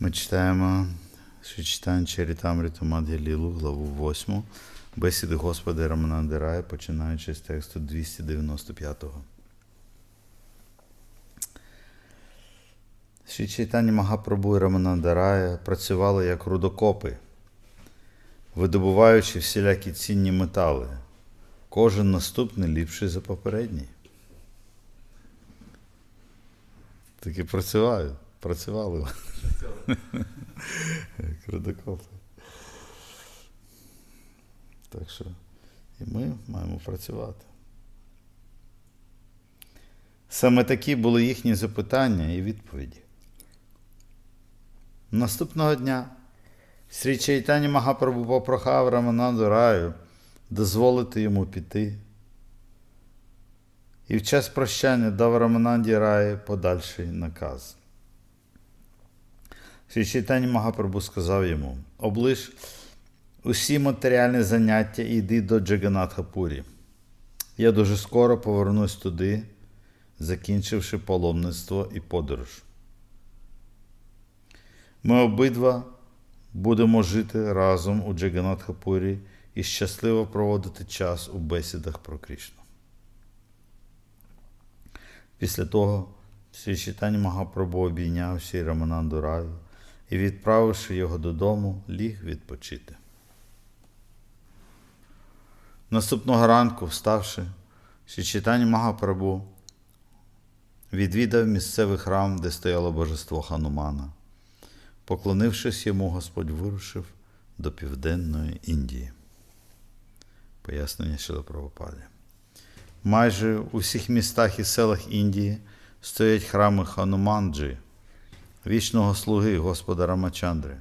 Ми читаємо Шичтан Чарітамріту Мад'ялілу, главу 8, бесіди Господа Раманандарая, починаючи з тексту 295. Ші Чайтані Магапрабу і Раманандарая працювали як рудокопи, видобуваючи всілякі цінні метали. Кожен наступний ліпший за попередній. Таки працювали. Працювали. Як. Так що і ми маємо працювати. Саме такі були їхні запитання і відповіді. Наступного дня Срі Чайтані Магапрабу попрохав Рамананду Раю дозволити йому піти. І в час прощання дав Рамананді Раї подальший наказ. Срі Чайтані Магапрабу сказав йому: облиш усі матеріальні заняття і йди до Джаганатхапурі. Я дуже скоро повернусь туди, закінчивши паломництво і подорож. Ми обидва будемо жити разом у Джаганатхапурі і щасливо проводити час у бесідах про Крішну. Після того Срі Читання Магапрабу обійняв Сі Рамананду Раю і, відправивши його додому, ліг відпочити. Наступного ранку, вставши, Срі Читання Магапрабу відвідав місцевий храм, де стояло божество Ханумана. Поклонившись йому, Господь вирушив до Південної Індії. Пояснення щодо правопаді. Майже у всіх містах і селах Індії стоять храми Хануманджі, вічного слуги Господа Рамачандри.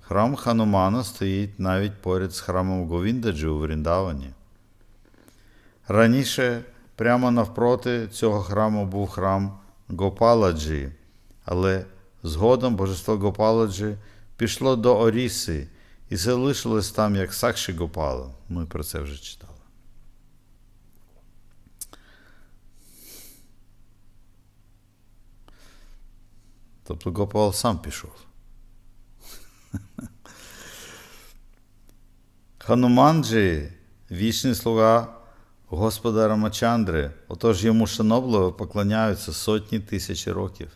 Храм Ханумана стоїть навіть поряд з храмом Говіндаджі у Вріндавані. Раніше прямо навпроти цього храму був храм Гопаладжі, але згодом божество Гопаладжі пішло до Оріси і залишилось там як Сакші Гопала. Ми про це вже читали. Тобто Гопал сам пішов. Хануманджі вічний слуга Господа Рамачандри, отож йому шанобливо поклоняються сотні тисяч років.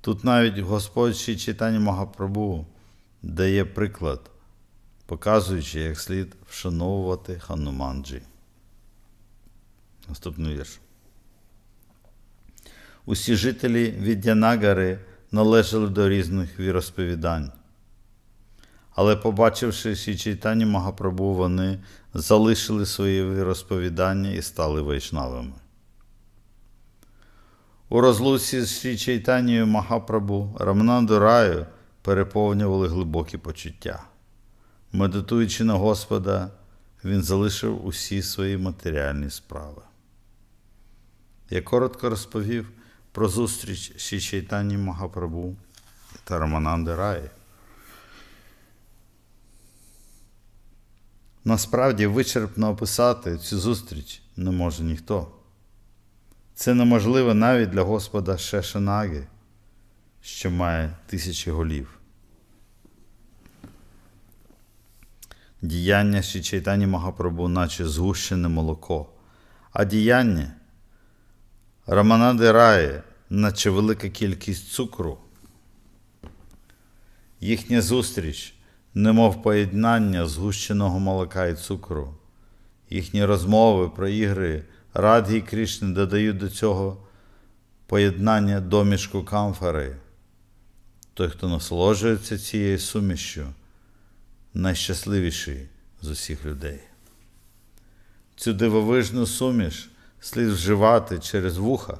Тут навіть Господь ще читання Магапрабу дає приклад, показуючи, як слід вшановувати Хануманджі. Наступний вірш. Усі жителі Відянагари належали до різних віросповідань. Але, побачивши Чайтані Магапрабу, вони залишили свої віросповідання і стали вайшнавами. У розлуці з Чайтанією Магапрабу Рамнанду Раю переповнювали глибокі почуття. Медитуючи на Господа, він залишив усі свої матеріальні справи. Я коротко розповів про зустріч Сі Чайтані Магапрабу та Рамананди Раї. Насправді вичерпно описати цю зустріч не може ніхто. Це неможливо навіть для Господа Шешенаги, що має тисячі голів. Діяння Ші Чайтані Магапрабу, наче згущене молоко, а діяння Раманади Раї, наче велика кількість цукру. Їхня зустріч немов поєднання згущеного молока і цукру. Їхні розмови про ігри Радгі і Крішни додають до цього поєднання домішку камфари. Той, хто насолоджується цією сумішю, найщасливіший з усіх людей. Цю дивовижну суміш слід вживати через вуха.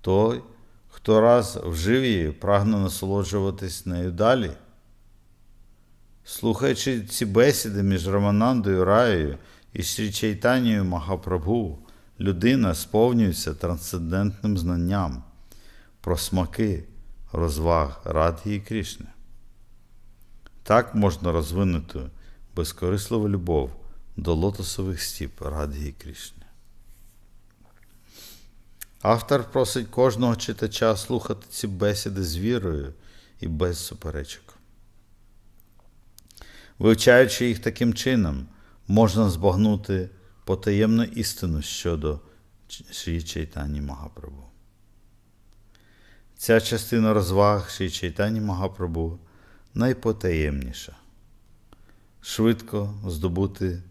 Той, хто раз вжив її, прагне насолоджуватись нею далі. Слухаючи ці бесіди між Раманандою Раєю і Чайтанією Махапрабху, людина сповнюється трансцендентним знанням про смаки розваг Радхи Крішни. Так можна розвинути безкорисливу любов до лотосових стіп Радхи і Крішни. Автор просить кожного читача слухати ці бесіди з вірою і без суперечок. Вивчаючи їх таким чином, можна збагнути потаємну істину щодо Шрі Чайтані Магапрабу. Ця частина розваг Шрі Чайтані Магапрабу найпотаємніша. Швидко здобути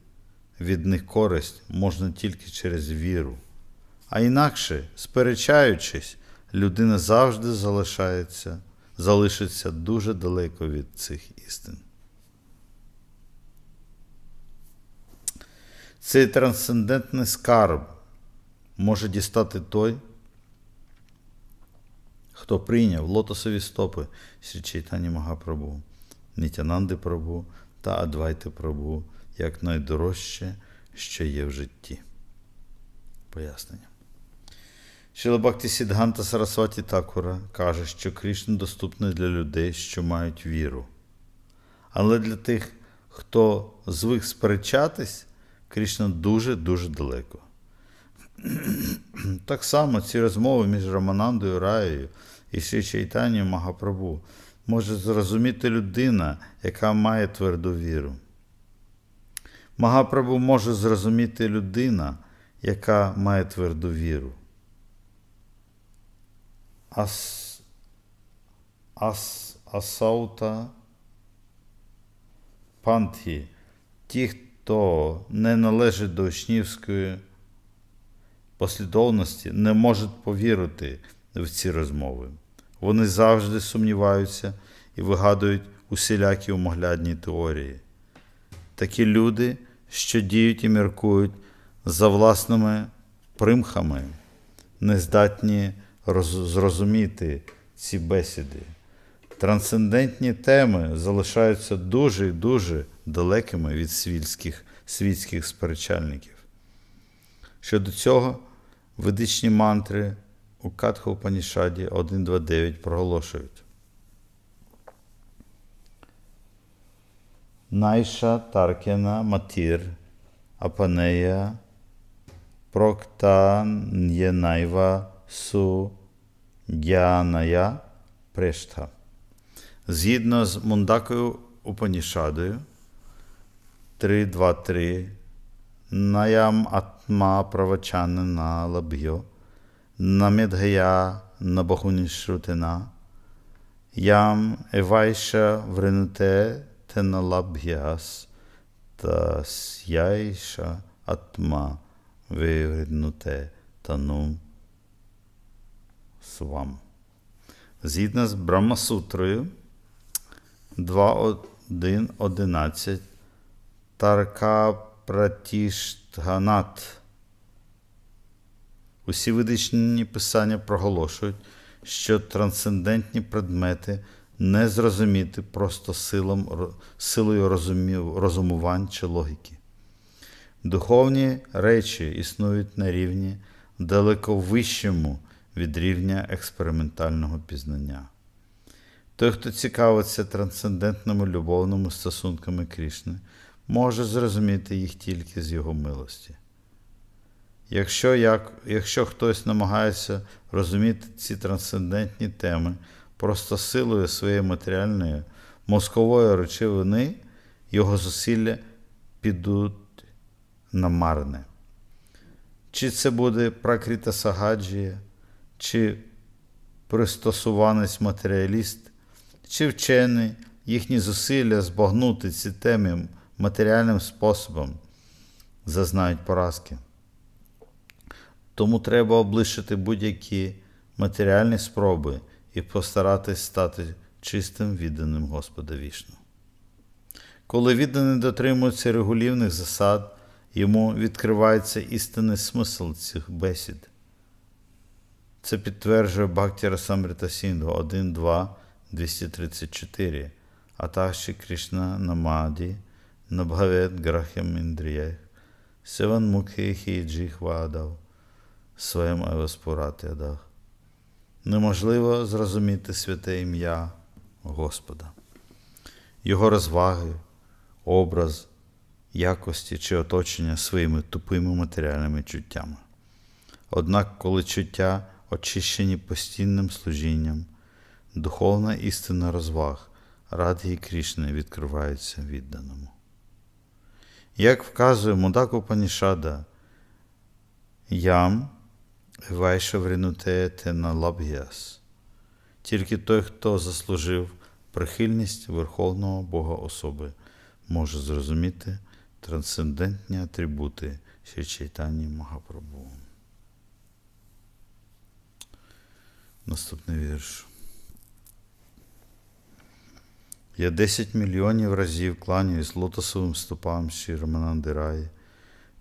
від них користь можна тільки через віру. А інакше, сперечаючись, людина завжди залишається, залишиться дуже далеко від цих істин. Цей трансцендентний скарб може дістати той, хто прийняв лотосові стопи Срі Чайтані Магапрабу, Нітянанди Прабу та Адвайти Прабу як найдорожче, що є в житті. Пояснення. Шілабакті Сідганта Сарасваті Такура каже, що Кришна доступний для людей, що мають віру. Але для тих, хто звик сперечатись, Кришна дуже-дуже далеко. Так само ці розмови між Раманандою Раєю і Шрі Чайтанією Магапрабу може зрозуміти людина, яка має тверду віру. Магапрабу може зрозуміти людина, яка має тверду віру. Ас, ас, асаута пантхі, ті, хто не належить до учнівської послідовності, не можуть повірити в ці розмови. Вони завжди сумніваються і вигадують усілякі умоглядні теорії. Такі люди, що діють і міркують за власними примхами, не здатні роз- зрозуміти ці бесіди. Трансцендентні теми залишаються дуже і дуже далекими від світських, світських сперечальників. Щодо цього, ведичні мантри у Катха Упанішаді 1.2.9 проголошують. Найша Таркена Матір Апанея Проктанєнайва Су Дяная Прештха. Згідно з Мундакою Упанішадою 3.2.3 Наям Атма Правачанна Лабхьо Намедгая Набахунішрутина Ям Евайша Вренуте Теналабхяс Тасяйша Атма Вивренуте Танум Свам. Згідно з Брамасутрою 2.1.11 Тарка Пратіштганат. Усі ведичні писання проголошують, що трансцендентні предмети не зрозуміти просто силом, силою розумів, розумувань чи логіки. Духовні речі існують на рівні далеко вищому від рівня експериментального пізнання. Той, хто цікавиться трансцендентними любовними стосунками Крішни, може зрозуміти їх тільки з його милості. Якщо, як, якщо хтось намагається розуміти ці трансцендентні теми просто силою своєї матеріальної мозкової речовини, його зусилля підуть на марне. Чи це буде пракрита сагаджія, чи пристосуванець матеріаліст, чи вчений їхні зусилля збагнути ці теми матеріальним способом зазнають поразки. Тому треба облишити будь-які матеріальні спроби і постаратись стати чистим відданим Господа вішну. Коли відданий дотримується регулівних засад, йому відкривається істинний смисл цих бесід. Це підтверджує Бхакті Расамрита Сіндhu 1.2, 234, Аташі Кришна Намаді, Набхавет Грахям Індріях, Севан Мукхейхі Джихвадав, своєм Еваспуратядах. Неможливо зрозуміти святе ім'я Господа, Його розваги, образ, якості чи оточення своїми тупими матеріальними чуттями. Однак, коли чуття очищені постійним служінням, духовна істина розваг, Радгі Крішни відкривається відданому. Як вказує Мудаку Панішада, ям вайшаврінуте тена лабгіас. Тільки той, хто заслужив прихильність Верховного Бога особи, може зрозуміти трансцендентні атрибути Чайтані Магапрабху. Наступний вірш. Я 10 мільйонів разів кланяюсь лотосовим стопам Шрі Рамананди Раї,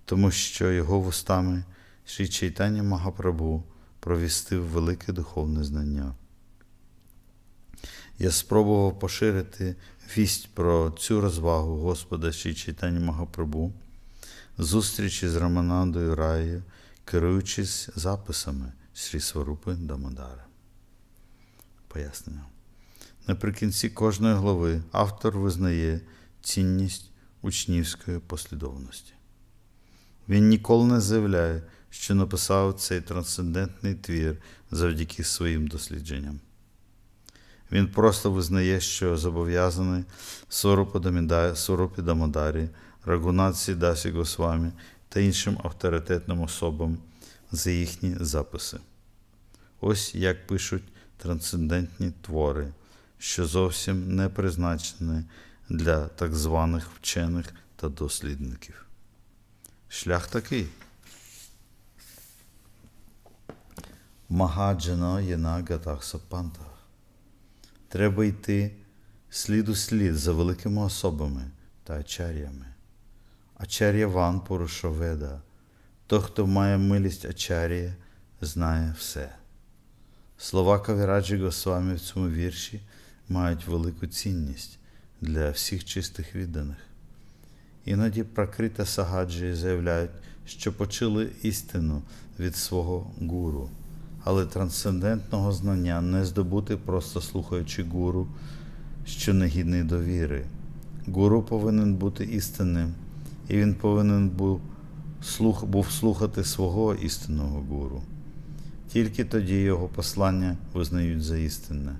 тому що його вустами Шрі Чайтані Магапрабху провістив велике духовне знання. Я спробував поширити вість про цю розвагу Господа Шрі Чайтані Магапрабху, зустрічі з Раманандою Раєю, керуючись записами Шрі Сварупи Дамодари. Пояснення. Наприкінці кожної глави автор визнає цінність учнівської послідовності. Він ніколи не заявляє, що написав цей трансцендентний твір завдяки своїм дослідженням. Він просто визнає, що зобов'язаний Сорупі Дамодарі, Рагунаці Дасі Госвамі та іншим авторитетним особам за їхні записи. Ось як пишуть трансцендентні твори, що зовсім не призначені для так званих вчених та дослідників. Шлях такий. Магаджана єна гатах сапантах. Треба йти слід у слід за великими особами та ачар'ями. Ачар'я Ван Пурушоведа, той, хто має милість ачар'я, знає все. Слова Кавіраджі Госвамі в цьому вірші мають велику цінність для всіх чистих відданих. Іноді пракрита сагаджі заявляють, що почули істину від свого гуру, але трансцендентного знання не здобути, просто слухаючи гуру, що не гідний довіри. Гуру повинен бути істинним, і він повинен був слухати свого істинного гуру. Тільки тоді його послання визнають за істинне.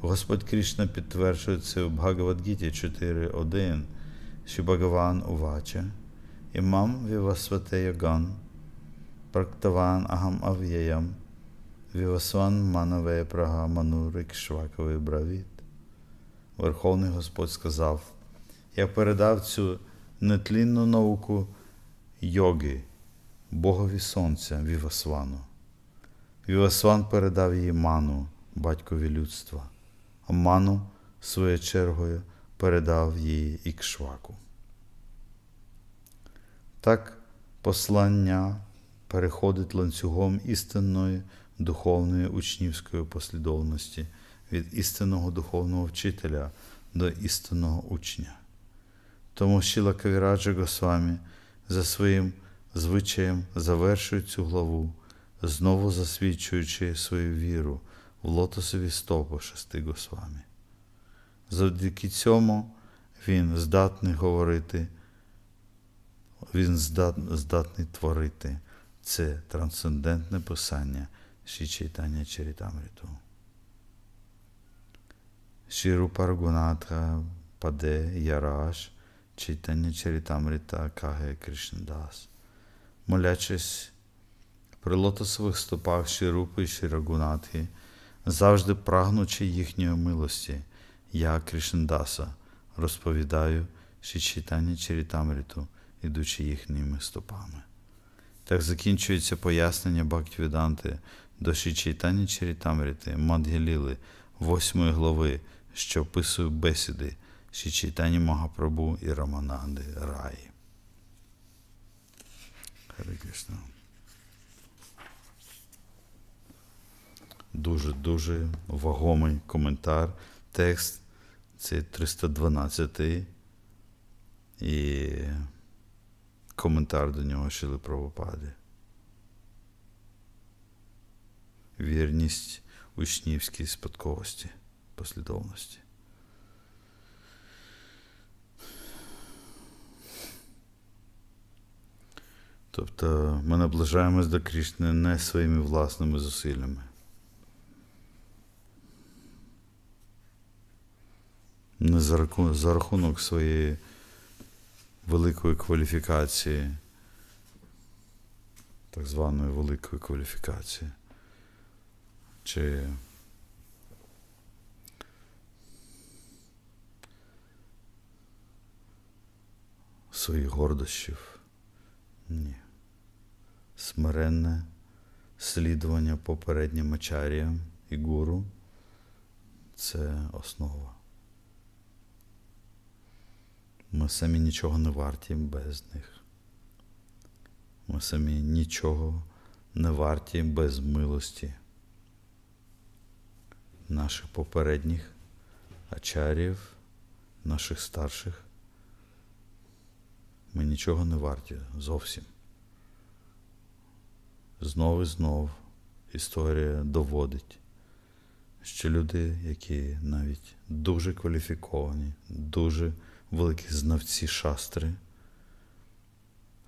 Господь Кришна підтверджує це у Бхагавадгіті 4.1, що Бхагаван Увача, імам Вівасвате Яган, Практаван Агам Ав'яям, Вівасван Манаве Прага Манурик Шваковий Бравіт. Верховний Господь сказав: Я передав цю нетлінну науку йоги, Богові Сонця Вівасвану. Вівасван передав їй ману, батькові людства, а ману, своєю чергою, передав їй ікшваку. Так послання переходить ланцюгом істинної духовної учнівської послідовності від істинного духовного вчителя до істинного учня. Тому Шіла Кавіраджа Госвамі за своїм звичаєм завершує цю главу знову засвідчуючи свою віру в лотосові стопи шести Госвамі. Завдяки цьому він здатний говорити, він здатний творити це трансцендентне писання Ші Чайтання Чарітамриту. Шіру Паргунатха Паде Яраш Чайтання Чарітамрита Каге Кришндас. Молячись при лотосових стопах Ширупи і Ширагунатхи, завжди прагнучи їхньої милості, я, Кришндаса, розповідаю читання Чарітамріту, ідучи їхніми стопами. Так закінчується пояснення Бхактивіданти до Шичайтані Чарітамріти Мадгіліли, восьмої глави, що описує бесіди Шичайтані Магапрабу і Рамананди Раї. Харе Кришна. Дуже-дуже вагомий коментар. Текст це 312 і коментар до нього Шили Правопаді. Вірність учнівській спадковості, послідовності. Тобто ми наближаємось до Крішни не своїми власними зусиллями. Не за рахунок, своєї великої кваліфікації, так званої великої кваліфікації. Чи своїх гордощів. Ні. Смиренне слідування попереднім ачаріям і гуру це основа. Ми самі нічого не варті без них. Ми самі нічого не варті без милості наших попередніх ачарів, наших старших. Ми нічого не варті зовсім. Знов і знов історія доводить, що люди, які навіть дуже кваліфіковані, дуже великі знавці шастри,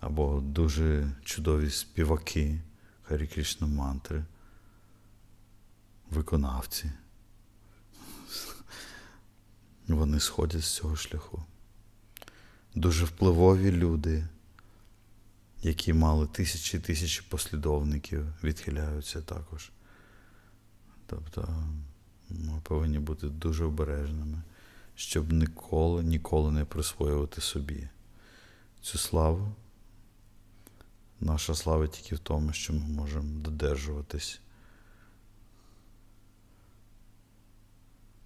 або дуже чудові співаки Харі Кришна мантри, виконавці, вони сходять з цього шляху. Дуже впливові люди, які мали тисячі і тисячі послідовників, відхиляються також. Тобто ми повинні бути дуже обережними, щоб ніколи, ніколи не присвоювати собі цю славу. Наша слава тільки в тому, що ми можемо додержуватись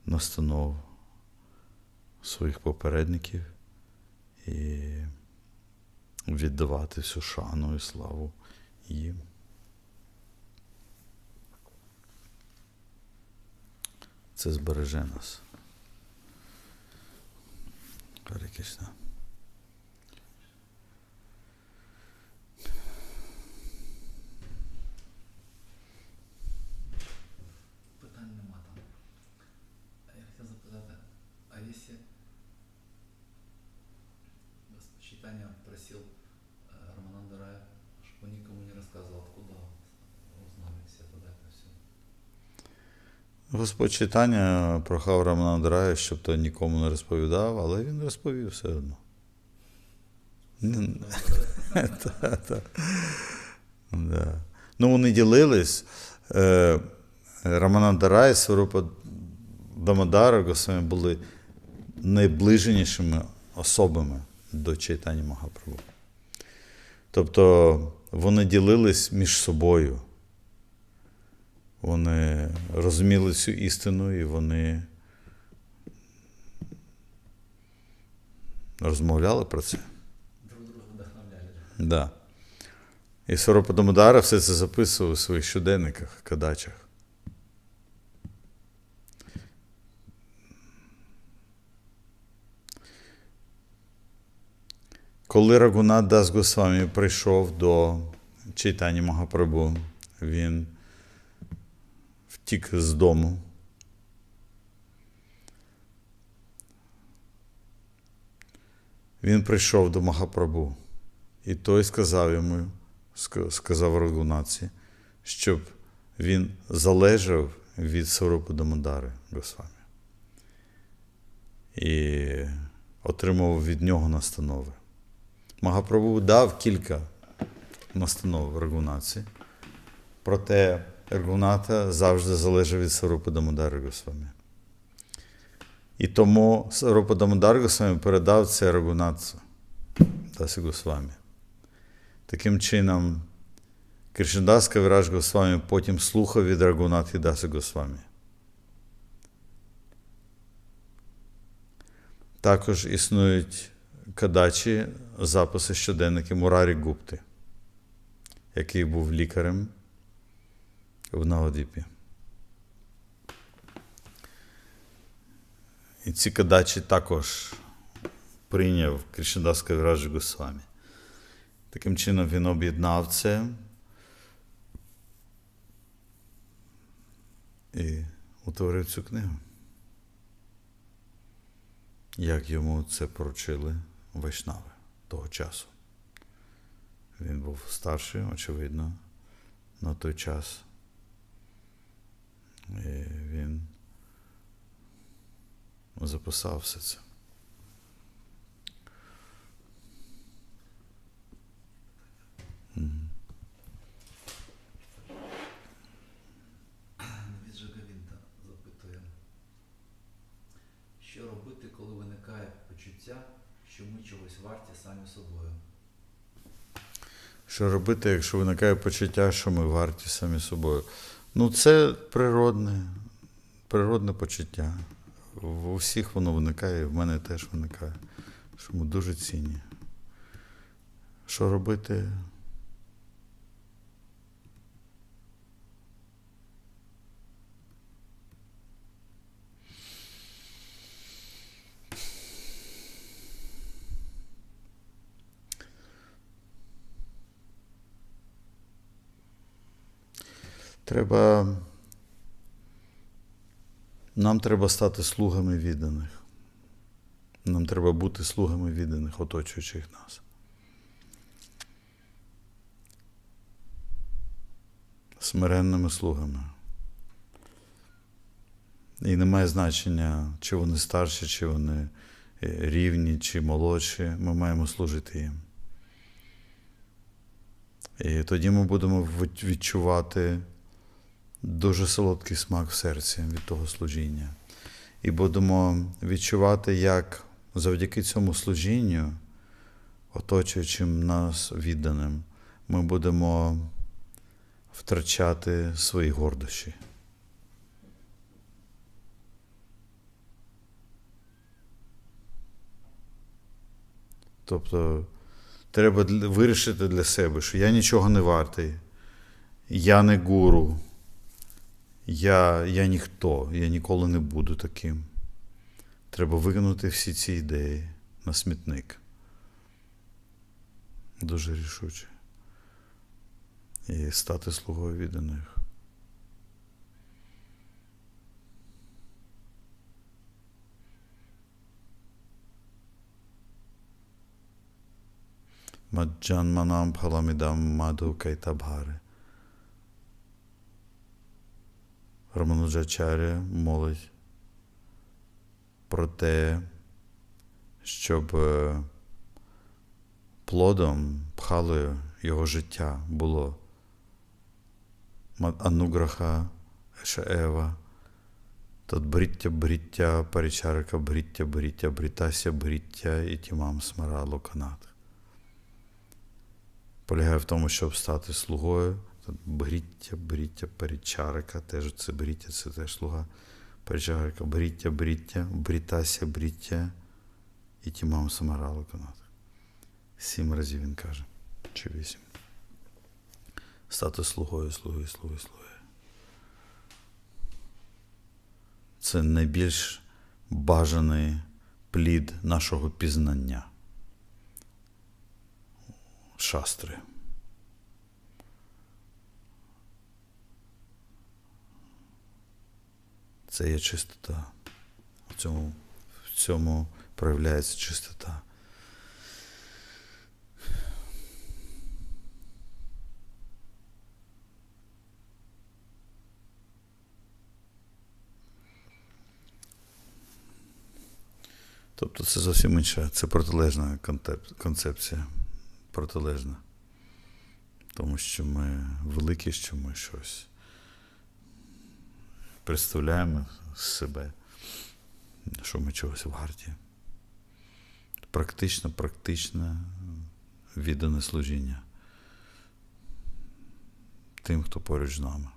настанов своїх попередників і віддавати всю шану і славу їм. Це збереже нас. Гарі Кришна. Господь читання прохав Раманандрая, щоб то нікому не розповідав, але він розповів все одно. Ну, вони ділились. Е, Раманандарай і Сварупа Дамодара Госвамі були найближенішими особами до читання Магапрабу. Тобто вони ділились між собою. Вони розуміли цю істину і вони розмовляли про це. Друг друга вдохновляли. Да. І Соропадомудара все це записував у своїх щоденниках, кадачах. Коли Рагунат Дас Госвамі прийшов до читання Магапрабу, він втік з дому. Він прийшов до Махапрабу, і той сказав йому, сказав Рагунаці, щоб він залежав від Сарупи Дамодари Госвамі. І отримав від нього настанови. Магапрабу дав кілька настанов Рагунаці, проте Рагуната завжди залежав від Сарупи Дамодари. І тому Сарупа Дамодар Госвамі передав це Рагунатцу Дасі Госвамі. Таким чином, Кришнадас Кавіраж Госвамі потім слухав від Рагунати Даси Госвамі. Також існують кадачі записи щоденники Мурарі Гупти, який був лікарем в Навадвіпі. І ці кадачі також прийняв Кришнадас Кавірадж Госвамі. Таким чином він об'єднав це і утворив цю книгу. Як йому це поручили вайшнави того часу. Він був старший, очевидно, на той час. І він записав все це. Що робити, коли виникає почуття, що ми чогось варті самі собою? Що робити, якщо виникає почуття, що ми варті самі собою? Ну, це природне, природне почуття. В усіх воно виникає, в мене теж виникає, що ми дуже цінні. Що робити? Треба. Нам треба стати слугами відданих. Нам треба бути слугами відданих, оточуючих нас. Смиренними слугами. І немає значення, чи вони старші, чи вони е, рівні, чи молодші. Ми маємо служити їм. І тоді ми будемо відчувати дуже солодкий смак в серці від того служіння. І будемо відчувати, як завдяки цьому служінню, оточуючим нас відданим, ми будемо втрачати свої гордощі. Тобто треба вирішити для себе, що я нічого не вартий, я не гуру, я, я ніхто, я ніколи не буду таким. Треба викинути всі ці ідеї на смітник. Дуже рішуче. І стати слугою відданих. Маджанманам паламідам маду кайтабгари. Рамануджачаря молить про те, щоб е, плодом, пхалою його життя було ануграха, ешаева, тот бриття, бриття, паричарика, бриття, бриття, бритася, бриття і тімам смара локанат. Полягає в тому, щоб стати слугою. Бріття, бріття, парічарика, теж це бріття, це теж слуга. Парічарика, бріття, бріття, брітася, бріття і тімам самаралу канат. Сім разів він каже. Чи вісім. Стати слугою, слугою, слугою, слугою. Це найбільш бажаний плід нашого пізнання. Шастри. Це є чистота. В цьому, в цьому проявляється чистота. Тобто це зовсім інша, це протилежна концепція. Протилежна. Тому що ми великі, що ми щось представляємо себе, що ми чогось варті. Практично, практичне віддане служіння тим, хто поруч з нами.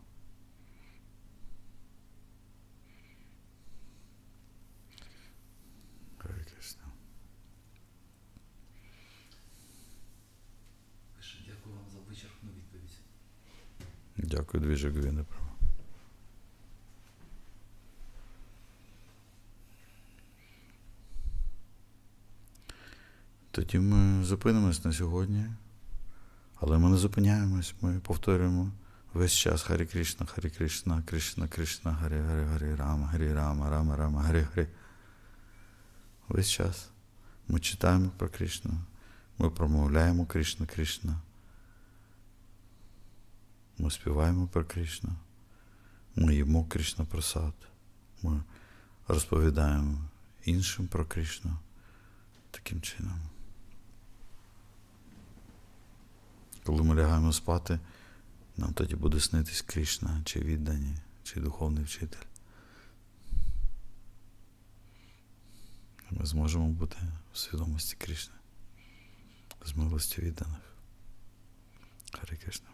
Дякую вам за Тоді ми зупинимось на сьогодні, але ми не зупиняємось, ми повторюємо весь час Харі Кришна, Харі Кришна, Кришна, Кришна, Гарі, Гарі, Гарі Рама, Гарі Рама, Рама, Рама, Гарі, Гарі. Весь час ми читаємо про Кришну, ми промовляємо Кришна, Кришна. Ми співаємо про Кришну, ми їмо Кришна Прасад, ми розповідаємо іншим про Кришну таким чином. Коли ми лягаємо спати, нам тоді буде снитись Кришна, чи віддані, чи духовний вчитель. Ми зможемо бути в свідомості Кришни з милості відданих. Харе Кришна.